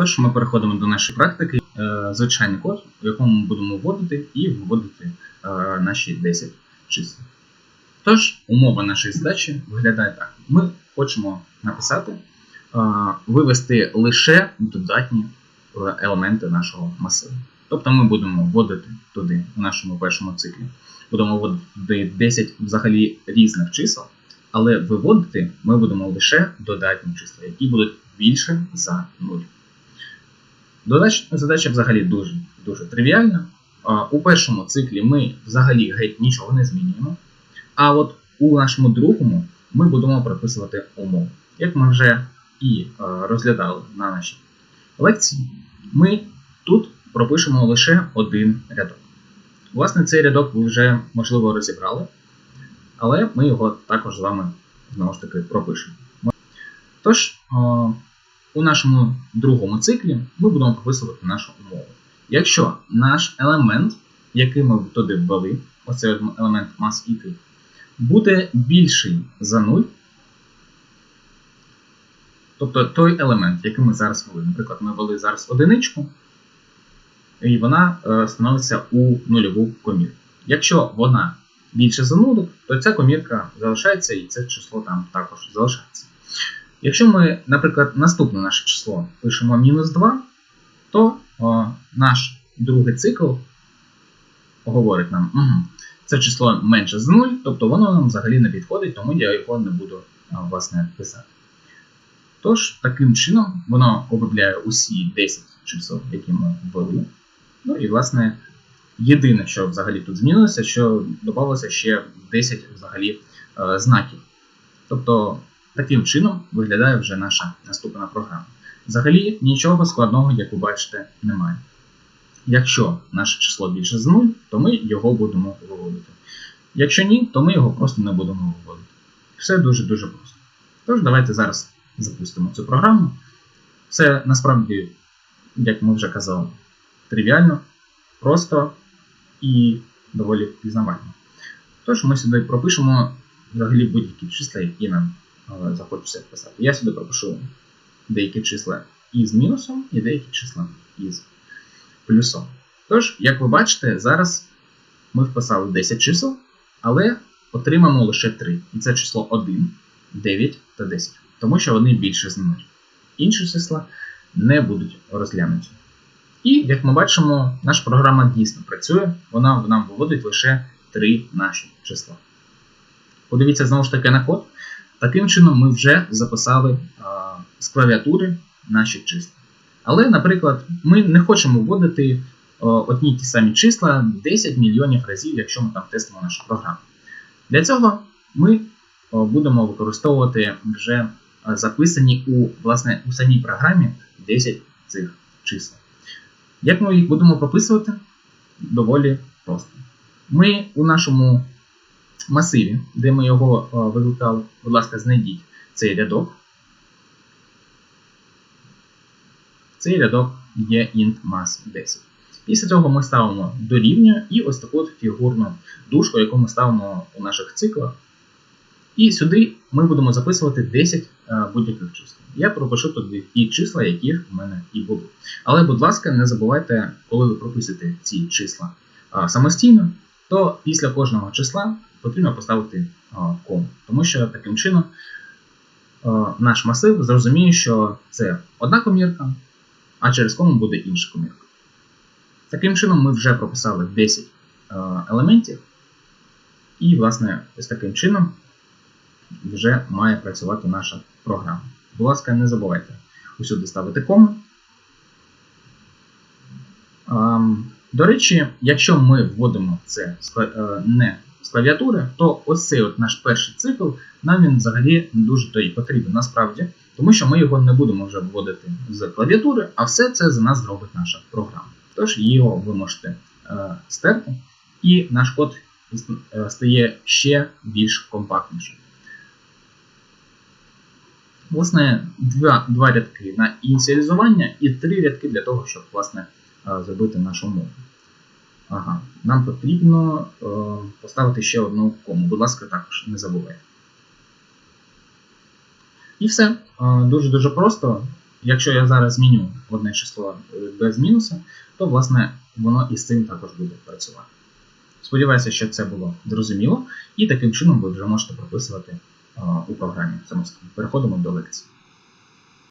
Тож ми переходимо до нашої практики. Е, Звичайний код, в якому ми будемо вводити і виводити е, наші 10 чисел. Тож, умова нашої задачі виглядає так: ми хочемо написати, е, вивести лише додатні елементи нашого масиву. Тобто ми будемо вводити туди, в нашому першому циклі, будемо вводити туди 10 взагалі різних чисел, але виводити ми будемо лише додатні числа, які будуть більше за 0. Задача взагалі дуже, дуже тривіальна. У першому циклі ми взагалі геть нічого не змінюємо. А от у нашому другому ми будемо прописувати умову. Як ми вже і е, розглядали на нашій лекції, ми тут пропишемо лише один рядок. Власне, цей рядок ви вже, можливо, розібрали, але ми його також з вами знову ж таки пропишемо. Тож, е, у нашому другому циклі ми будемо прописувати нашу умову. Якщо наш елемент, який ми туди ввели, оцей елемент mass буде більший за 0, тобто той елемент, який ми зараз ввели, наприклад, ми ввели зараз одиничку, і вона е, становиться у нульову комірку. Якщо вона більше за нулик, то ця комірка залишається і це число там також залишається. Якщо ми, наприклад, наступне наше число пишемо мінус 2, то о, наш другий цикл говорить нам, угу, це число менше за 0, тобто воно нам взагалі не підходить, тому я його не буду власне писати. Тож, таким чином, воно обробляє усі 10 чисел, які ми ввели. Ну і, власне, єдине, що взагалі тут змінилося, що додалося ще 10 взагалі е, знаків. Тобто, таким чином виглядає вже наша наступна програма. Взагалі нічого складного, як ви бачите, немає. Якщо наше число більше з 0, то ми його будемо виводити. Якщо ні, то ми його просто не будемо виводити. Все дуже-дуже просто. Тож, давайте зараз запустимо цю програму. Це насправді, як ми вже казали, тривіально, просто і доволі пізнавально. Тож ми сюди пропишемо взагалі будь-які числа, які нам захочеться писати. Я сюди пропишу деякі числа із мінусом і деякі числа із плюсом. Тож, як ви бачите, зараз ми вписали 10 чисел, але отримаємо лише 3. І це число 1, 9 та 10, тому що вони більше 0. Інші числа не будуть розглянуті. І, як ми бачимо, наша програма дійсно працює, вона нам виводить лише 3 наші числа. Подивіться знову ж таки на код. Таким чином ми вже записали з клавіатури наші числа. Але, наприклад, ми не хочемо вводити одні ті самі числа 10 мільйонів разів, якщо ми там тестимо нашу програму. Для цього ми будемо використовувати вже записані у, власне, у самій програмі 10 цих чисел. Як ми їх будемо прописувати? Доволі просто. Ми у нашому масиві, де ми його о, викликали, будь ласка, знайдіть цей рядок. Цей рядок є int mass 10. Після цього ми ставимо дорівнює і ось таку от фігурну дужку, яку ми ставимо у наших циклах. І сюди ми будемо записувати 10 е, будь-яких чисел. Я пропишу туди ті числа, які в мене і були. Але, будь ласка, не забувайте, коли ви прописуєте ці числа е, самостійно, то після кожного числа потрібно поставити кому. Тому що таким чином наш масив зрозуміє, що це одна комірка, а через кому буде інша комірка. Таким чином, ми вже прописали 10 е, елементів, і, власне, ось таким чином вже має працювати наша програма. Будь ласка, не забувайте усюди ставити кому. До речі, якщо ми вводимо це е, не з клавіатури, то ось цей от наш перший цикл нам він взагалі не дуже то і потрібен насправді, тому що ми його не будемо вже вводити з клавіатури, а все це за нас зробить наша програма. Тож його ви можете е, стерти, і наш код е, стає ще більш компактнішим. Власне, два, два рядки на ініціалізування і три рядки для того, щоб власне, зробити нашу мову. Ага, нам потрібно е, поставити ще одну кому. Будь ласка, також не забувайте. І все. Е, Дуже-дуже просто. Якщо я зараз зміню одне число е, без мінуса, то власне воно і з цим також буде працювати. Сподіваюся, що це було зрозуміло, і таким чином ви вже можете прописувати е, у програмі самостійно. Переходимо до лекції.